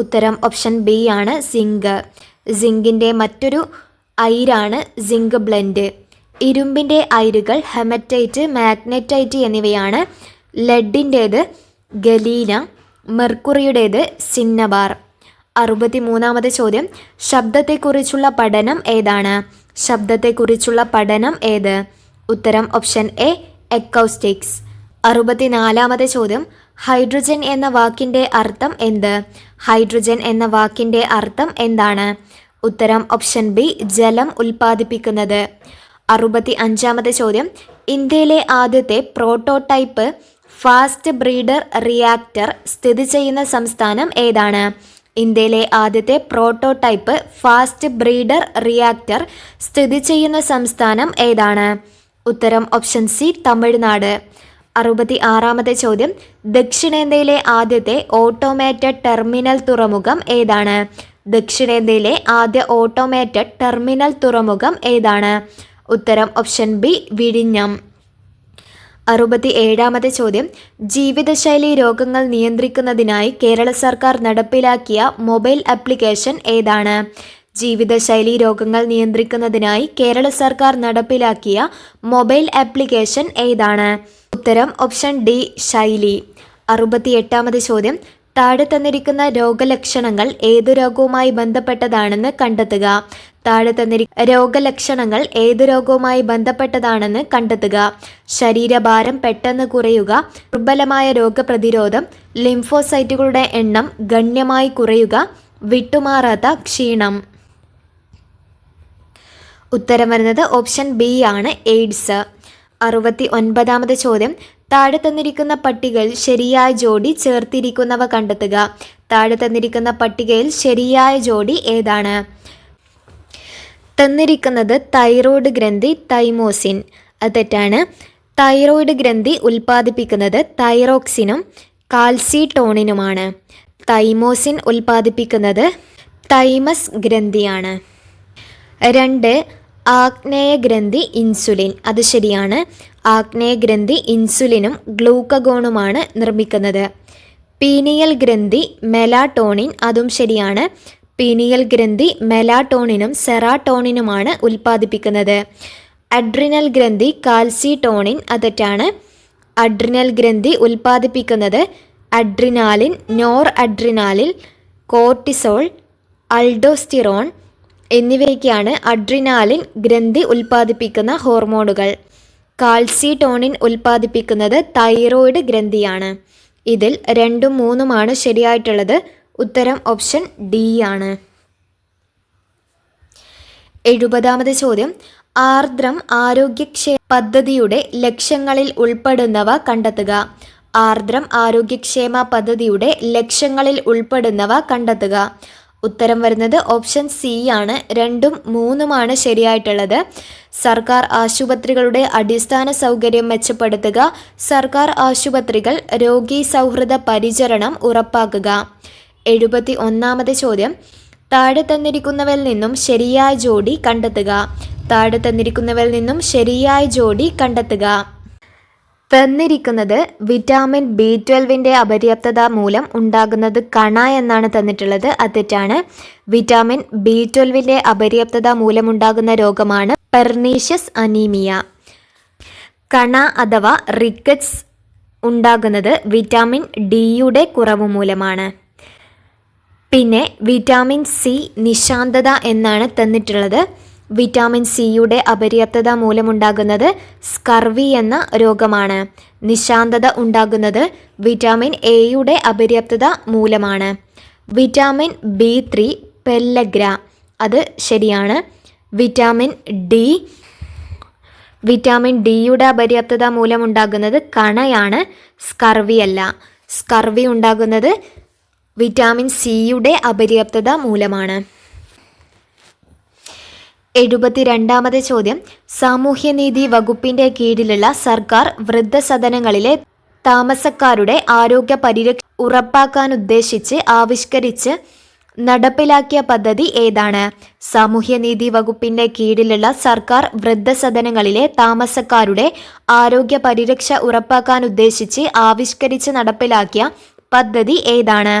ഉത്തരം ഓപ്ഷൻ ബി ആണ്. സിങ്ക്. സിങ്കിന്റെ മറ്റൊരു അയിരാണ് സിങ്ക് ബ്ലെൻഡ്. ഇരുമ്പിന്റെ അയിരുകൾ ഹെമറ്റൈറ്റ് മാഗ്നറ്റൈറ്റ് എന്നിവയാണ്. ലെഡിന്റേത് ഗലീന മെർക്കുറിയുടേത് സിന്നബാർ അറുപത്തി മൂന്നാമത് ചോദ്യം ശബ്ദത്തെക്കുറിച്ചുള്ള പഠനം ഏതാണ്? ശബ്ദത്തെക്കുറിച്ചുള്ള പഠനം ഏത്? ഉത്തരം ഓപ്ഷൻ എ എക്കൗസ്റ്റിക്സ് അറുപത്തിനാലാമത് ചോദ്യം ഹൈഡ്രജൻ എന്ന വാക്കിന്റെ അർത്ഥം എന്ത്? ഹൈഡ്രജൻ എന്ന വാക്കിന്റെ അർത്ഥം എന്താണ്? ഉത്തരം ഓപ്ഷൻ ബി ജലം ഉൽപ്പാദിപ്പിക്കുന്നത്. അറുപത്തി അഞ്ചാമത് ചോദ്യം ഇന്ത്യയിലെ ആദ്യത്തെ പ്രോട്ടോടൈപ്പ് ഫാസ്റ്റ് ബ്രീഡർ റിയാക്ടർ സ്ഥിതി ചെയ്യുന്ന സംസ്ഥാനം ഏതാണ്? ഇന്ത്യയിലെ ആദ്യത്തെ പ്രോട്ടോടൈപ്പ് ഫാസ്റ്റ് ബ്രീഡർ റിയാക്ടർ സ്ഥിതി ചെയ്യുന്ന സംസ്ഥാനം ഏതാണ്? ഉത്തരം ഓപ്ഷൻ സി തമിഴ്നാട്. അറുപത്തി ആറാമത്തെ ചോദ്യം ദക്ഷിണേന്ത്യയിലെ ആദ്യത്തെ ഓട്ടോമേറ്റഡ് ടെർമിനൽ തുറമുഖം ഏതാണ്? ദക്ഷിണേന്ത്യയിലെ ആദ്യ ഓട്ടോമേറ്റഡ് ടെർമിനൽ തുറമുഖം ഏതാണ്? ഉത്തരം ഓപ്ഷൻ ബി വിഴിഞ്ഞം. അറുപത്തി ഏഴാമത്തെ ചോദ്യം. ജീവിതശൈലി രോഗങ്ങൾ നിയന്ത്രിക്കുന്നതിനായി കേരള സർക്കാർ നടപ്പിലാക്കിയ മൊബൈൽ ആപ്ലിക്കേഷൻ ഏതാണ്? ജീവിതശൈലി രോഗങ്ങൾ നിയന്ത്രിക്കുന്നതിനായി കേരള സർക്കാർ നടപ്പിലാക്കിയ മൊബൈൽ ആപ്ലിക്കേഷൻ ഏതാണ്? ഉത്തരം ഓപ്ഷൻ ഡി ശൈലി. അറുപത്തി എട്ടാമത് ചോദ്യം. താഴെ തന്നിരിക്കുന്ന രോഗലക്ഷണങ്ങൾ ഏതു രോഗവുമായി ബന്ധപ്പെട്ടതാണെന്ന് കണ്ടെത്തുക. താഴെ തന്നിരി രോഗലക്ഷണങ്ങൾ ഏത് രോഗവുമായി ബന്ധപ്പെട്ടതാണെന്ന് കണ്ടെത്തുക. ശരീരഭാരം പെട്ടെന്ന് കുറയുക ദുർബലമായ രോഗപ്രതിരോധം ലിംഫോസൈറ്റുകളുടെ എണ്ണം ഗണ്യമായി കുറയുക വിട്ടുമാറാത്ത ക്ഷീണം. ഉത്തരം വരുന്നത് ഓപ്ഷൻ ബി ആണ് എയ്ഡ്സ്. അറുപത്തി ഒൻപതാമത് ചോദ്യം. താഴെ തന്നിരിക്കുന്ന പട്ടികയിൽ ശരിയായ ജോഡി ചേർത്തിരിക്കുന്നവ കണ്ടെത്തുക. താഴെ തന്നിരിക്കുന്ന പട്ടികയിൽ ശരിയായ ജോഡി ഏതാണ്? തന്നിരിക്കുന്നത് തൈറോയ്ഡ് ഗ്രന്ഥി തൈമോസിൻ. അത് തെറ്റാണ്. തൈറോയ്ഡ് ഗ്രന്ഥി ഉൽപ്പാദിപ്പിക്കുന്നത് തൈറോക്സിനും കാൽസിട്ടോണിനുമാണ് തൈമോസിൻ ഉൽപ്പാദിപ്പിക്കുന്നത് തൈമസ് ഗ്രന്ഥിയാണ്. രണ്ട് ആഗ്നേയ ഗ്രന്ഥി ഇൻസുലിൻ. അത് ശരിയാണ്. ആഗ്നേയ ഗ്രന്ഥി ഇൻസുലിനും ഗ്ലൂക്കഗോണുമാണ് നിർമ്മിക്കുന്നത്. പീനിയൽ ഗ്രന്ഥി മെലാടോണിൻ അതും ശരിയാണ്. പീനിയൽ ഗ്രന്ഥി മെലാടോണിനും സെറാടോണിനുമാണ് ഉൽപ്പാദിപ്പിക്കുന്നത്. അഡ്രിനൽ ഗ്രന്ഥി കാൽസിട്ടോണിൻ അതറ്റാണ്. അഡ്രിനൽ ഗ്രന്ഥി ഉൽപ്പാദിപ്പിക്കുന്നത് adrenaline noradrenaline cortisol aldosterone എന്നിവയൊക്കെയാണ് അഡ്രിനാലിൻ ഗ്രന്ഥി ഉൽപ്പാദിപ്പിക്കുന്ന ഹോർമോണുകൾ. കാൽസിട്ടോണിൻ ഉൽപ്പാദിപ്പിക്കുന്നത് തൈറോയിഡ് ഗ്രന്ഥിയാണ്. ഇതിൽ രണ്ടും മൂന്നുമാണ് ശരിയായിട്ടുള്ളത്. ഉത്തരം ഓപ്ഷൻ ഡി ആണ്. എഴുപതാമത് ചോദ്യം. ആർദ്രം ആരോഗ്യക്ഷേ പദ്ധതിയുടെ ലക്ഷ്യങ്ങളിൽ ഉൾപ്പെടുന്നവ കണ്ടെത്തുക. ആർദ്രം ആരോഗ്യക്ഷേമ പദ്ധതിയുടെ ലക്ഷ്യങ്ങളിൽ ഉൾപ്പെടുന്നവ കണ്ടെത്തുക. ഉത്തരം വരുന്നത് ഓപ്ഷൻ സി ആണ്. രണ്ടും മൂന്നുമാണ് ശരിയായിട്ടുള്ളത്. സർക്കാർ ആശുപത്രികളുടെ അടിസ്ഥാന സൗകര്യം മെച്ചപ്പെടുത്തുക. സർക്കാർ ആശുപത്രികൾ രോഗീ സൗഹൃദ പരിചരണം ഉറപ്പാക്കുക. എഴുപത്തി ഒന്നാമത് ചോദ്യം. താഴെ തന്നിരിക്കുന്നവയിൽ നിന്നും ശരിയായ ജോഡി കണ്ടെത്തുക. താഴെ തന്നിരിക്കുന്നവയിൽ നിന്നും ശരിയായ ജോഡി കണ്ടെത്തുക. തന്നിരിക്കുന്നത് വിറ്റാമിൻ ബി ട്വൽവിന്റെ അപര്യാപ്തത മൂലം ഉണ്ടാകുന്നത് കണ എന്നാണ് തന്നിട്ടുള്ളത്. അത് തെറ്റാണ്. വിറ്റാമിൻ ബി ട്വൽവിന്റെ അപര്യാപ്തത മൂലമുണ്ടാകുന്ന രോഗമാണ് പെർനീഷ്യസ് അനീമിയ. കണ അഥവാ റിക്കറ്റ്സ് ഉണ്ടാകുന്നത് വിറ്റാമിൻ ഡിയുടെ കുറവ് മൂലമാണ്. പിന്നെ വിറ്റാമിൻ സി നിശാന്തത എന്നാണ് തന്നിട്ടുള്ളത്. വിറ്റാമിൻ സിയുടെ അപര്യാപ്തത മൂലമുണ്ടാകുന്നത് സ്കർവി എന്ന രോഗമാണ്. നിശാന്തത ഉണ്ടാകുന്നത് വിറ്റാമിൻ എയുടെ അപര്യാപ്തത മൂലമാണ്. വിറ്റാമിൻ ബി ത്രീ പെല്ലഗ്ര അത് ശരിയാണ്. വിറ്റാമിൻ ഡി വിറ്റാമിൻ ഡിയുടെ അപര്യാപ്തത മൂലമുണ്ടാകുന്നത് കണയാണ്. സ്കർവി അല്ല. സ്കർവി ഉണ്ടാകുന്നത് വിറ്റാമിൻ സിയുടെ അപര്യാപ്തത മൂലമാണ്. എഴുപത്തിരണ്ടാമത് ചോദ്യം. സാമൂഹ്യനീതി വകുപ്പിന്റെ കീഴിലുള്ള സർക്കാർ വൃദ്ധസദനങ്ങളിലെ താമസക്കാരുടെ ആരോഗ്യ പരിരക്ഷ ഉറപ്പാക്കാൻ ഉദ്ദേശിച്ച് ആവിഷ്കരിച്ച് നടപ്പിലാക്കിയ പദ്ധതി ഏതാണ്? സാമൂഹ്യനീതി വകുപ്പിന്റെ കീഴിലുള്ള സർക്കാർ വൃദ്ധസദനങ്ങളിലെ താമസക്കാരുടെ ആരോഗ്യ പരിരക്ഷ ഉറപ്പാക്കാൻ ഉദ്ദേശിച്ച് ആവിഷ്കരിച്ച് നടപ്പിലാക്കിയ പദ്ധതി ഏതാണ്?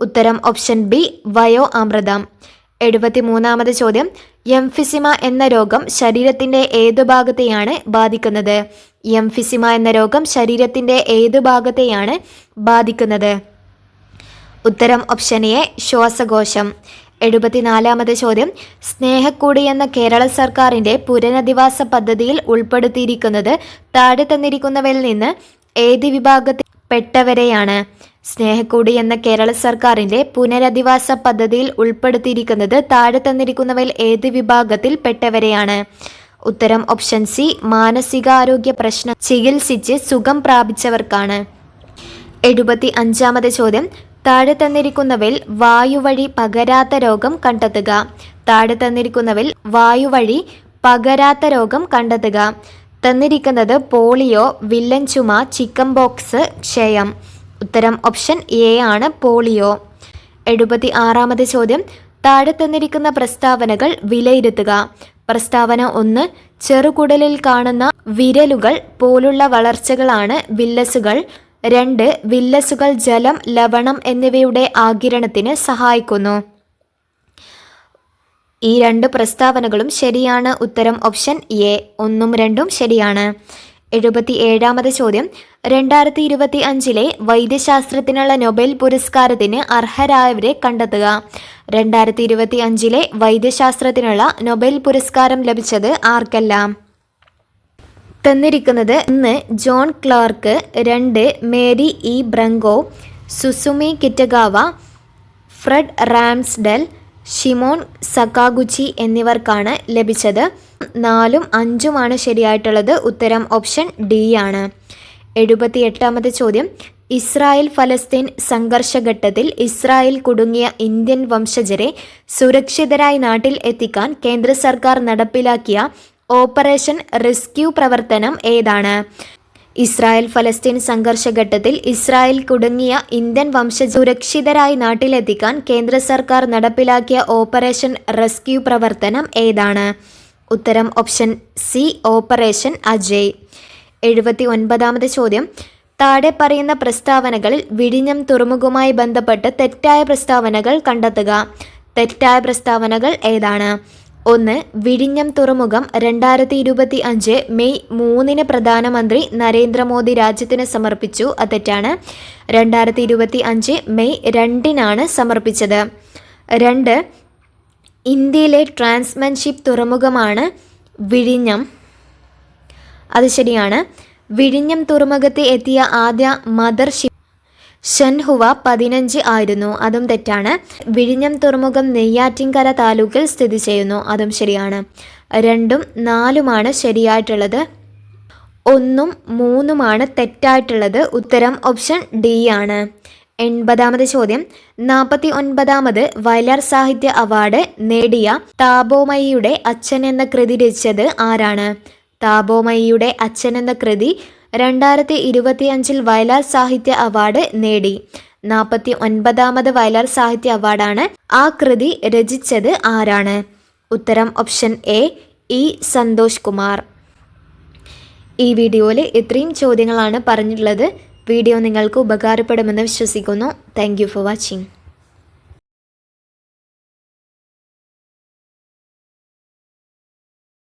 ഉത്തരം ഓപ്ഷൻ ബി വയോ അമൃതം എഴുപത്തിമൂന്നാമത് ചോദ്യം എംഫിസിമ എന്ന രോഗം ശരീരത്തിന്റെ ഏതു ഭാഗത്തെയാണ് ബാധിക്കുന്നത്? എംഫിസിമ എന്ന രോഗം ശരീരത്തിന്റെ ഏതു ഭാഗത്തെയാണ് ബാധിക്കുന്നത്? ഉത്തരം ഓപ്ഷൻ എ ശ്വാസകോശം. എഴുപത്തിനാലാമത് ചോദ്യം സ്നേഹക്കൂടി എന്ന കേരള സർക്കാരിന്റെ പുനരധിവാസ പദ്ധതിയിൽ ഉൾപ്പെടുത്തിയിരിക്കുന്നത് താഴെ തന്നിരിക്കുന്നവരിൽ നിന്ന് ഏത് വിഭാഗത്തിൽ പെട്ടവരെയാണ് സ്നേഹക്കൂടി എന്ന കേരള സർക്കാരിന്റെ പുനരധിവാസ പദ്ധതിയിൽ ഉൾപ്പെടുത്തിയിരിക്കുന്നത് താഴെ തന്നിരിക്കുന്നവയിൽ ഏത് വിഭാഗത്തിൽ പെട്ടവരെയാണ്? ഉത്തരം ഓപ്ഷൻ സി മാനസികാരോഗ്യ പ്രശ്നം. ചികിത്സിച്ച് സുഖം പ്രാപിച്ചവർക്കാണ്. എഴുപത്തി അഞ്ചാമത് ചോദ്യം. താഴെ തന്നിരിക്കുന്നവയിൽ വായുവഴി പകരാത്ത രോഗം കണ്ടെത്തുക. താഴെ തന്നിരിക്കുന്നവയിൽ വായുവഴി പകരാത്ത രോഗം കണ്ടെത്തുക. തന്നിരിക്കുന്നത് പോളിയോ വില്ലൻ ചുമ ചിക്കൻ ബോക്സ് ക്ഷയം. ഉത്തരം ഓപ്ഷൻ എ ആണ് പോളിയോ. എഴുപത്തി ആറാമത് ചോദ്യം. താഴെ തന്നിരിക്കുന്ന പ്രസ്താവനകൾ വിലയിരുത്തുക. പ്രസ്താവന ഒന്ന് ചെറുകുടലിൽ കാണുന്ന വിരലുകൾ പോലുള്ള വളർച്ചകളാണ് വില്ലസുകൾ. രണ്ട് വില്ലസുകൾ ജലം ലവണം എന്നിവയുടെ ആകിരണത്തിന് സഹായിക്കുന്നു. ഈ രണ്ട് പ്രസ്താവനകളും ശരിയാണ്. ഉത്തരം ഓപ്ഷൻ എ. ഒന്നും രണ്ടും ശരിയാണ്. എഴുപത്തി ഏഴാമത് ചോദ്യം. രണ്ടായിരത്തി ഇരുപത്തി അഞ്ചിലെ വൈദ്യശാസ്ത്രത്തിനുള്ള നൊബേൽ പുരസ്കാരത്തിന് അർഹരായവരെ കണ്ടെത്തുക. രണ്ടായിരത്തി ഇരുപത്തി അഞ്ചിലെ വൈദ്യശാസ്ത്രത്തിനുള്ള നൊബേൽ പുരസ്കാരം ലഭിച്ചത് ആർക്കല്ല? തന്നിരിക്കുന്നത് ഇന്ന് ജോൺ ക്ലാർക്ക് രണ്ട് Mary E Brunkow Susumu Kitagawa Fred Ramsdell Shimon Sakaguchi എന്നിവർക്കാണ് ലഭിച്ചത്. നാലും അഞ്ചുമാണ് ശരിയായിട്ടുള്ളത്. ഉത്തരം ഓപ്ഷൻ ഡി ആണ്. എഴുപത്തി എട്ടാമത്തെ ചോദ്യം. ഇസ്രായേൽ ഫലസ്തീൻ സംഘർഷഘട്ടത്തിൽ ഇസ്രായേൽ കുടുങ്ങിയ ഇന്ത്യൻ വംശജരെ സുരക്ഷിതരായി നാട്ടിൽ എത്തിക്കാൻ കേന്ദ്ര സർക്കാർ നടപ്പിലാക്കിയ ഓപ്പറേഷൻ റെസ്ക്യൂ പ്രവർത്തനം ഏതാണ്? ഇസ്രായേൽ ഫലസ്തീൻ സംഘർഷഘട്ടത്തിൽ ഇസ്രായേൽ കുടുങ്ങിയ ഇന്ത്യൻ വംശ സുരക്ഷിതരായി നാട്ടിലെത്തിക്കാൻ കേന്ദ്ര സർക്കാർ നടപ്പിലാക്കിയ ഓപ്പറേഷൻ റെസ്ക്യൂ പ്രവർത്തനം ഏതാണ്? ഉത്തരം ഓപ്ഷൻ സി ഓപ്പറേഷൻ അജയ്. എഴുപത്തി ഒൻപതാമത് ചോദ്യം. താഴെ പറയുന്ന പ്രസ്താവനകളിൽ വിഴിഞ്ഞം തുറമുഖവുമായി ബന്ധപ്പെട്ട് തെറ്റായ പ്രസ്താവനകൾ കണ്ടെത്തുക. തെറ്റായ പ്രസ്താവനകൾ ഏതാണ്? ഒന്ന് വിഴിഞ്ഞം തുറമുഖം രണ്ടായിരത്തി ഇരുപത്തി അഞ്ച് മെയ് മൂന്നിന് പ്രധാനമന്ത്രി നരേന്ദ്രമോദി രാജ്യത്തിന് സമർപ്പിച്ചു. അത് തെറ്റാണ്. രണ്ടായിരത്തി ഇരുപത്തി അഞ്ച് മെയ് രണ്ടിനാണ് സമർപ്പിച്ചത്. രണ്ട് ഇന്ത്യയിലെ ട്രാൻസ്മാൻഷിപ്പ് തുറമുഖമാണ് വിഴിഞ്ഞം. അത് ശരിയാണ്. വിഴിഞ്ഞം തുറമുഖത്ത് എത്തിയ ആദ്യ മദർ ഷിപ്പ് ഷൻഹുവ പതിനഞ്ച് ആയിരുന്നു. അതും തെറ്റാണ്. വിഴിഞ്ഞം തുറമുഖം നെയ്യാറ്റിൻകര താലൂക്കിൽ സ്ഥിതി ചെയ്യുന്നു. അതും ശരിയാണ്. രണ്ടും നാലുമാണ് ശരിയായിട്ടുള്ളത്. ഒന്നും മൂന്നുമാണ് തെറ്റായിട്ടുള്ളത്. ഉത്തരം ഓപ്ഷൻ ഡി ആണ്. എൺപതാമത് ചോദ്യം. നാൽപ്പത്തി ഒൻപതാമത് വയലാർ സാഹിത്യ അവാർഡ് നേടിയ താബോമയിയുടെ അച്ഛൻ എന്ന കൃതി രചിച്ചത് ആരാണ്? താബോമയിയുടെ അച്ഛൻ എന്ന കൃതി രണ്ടായിരത്തി ഇരുപത്തിയഞ്ചിൽ വയലാർ സാഹിത്യ അവാർഡ് നേടി. നാൽപ്പത്തി ഒൻപതാമത് വയലാർ സാഹിത്യ അവാർഡാണ് ആ കൃതി രചിച്ചത് ആരാണ്? ഉത്തരം option A E Santhosh Kumar. ഈ വീഡിയോയിൽ ഇത്രയും ചോദ്യങ്ങളാണ് പറഞ്ഞിട്ടുള്ളത്. വീഡിയോ നിങ്ങൾക്ക് ഉപകാരപ്പെടുമെന്ന് വിശ്വസിക്കുന്നു. Thank for watching.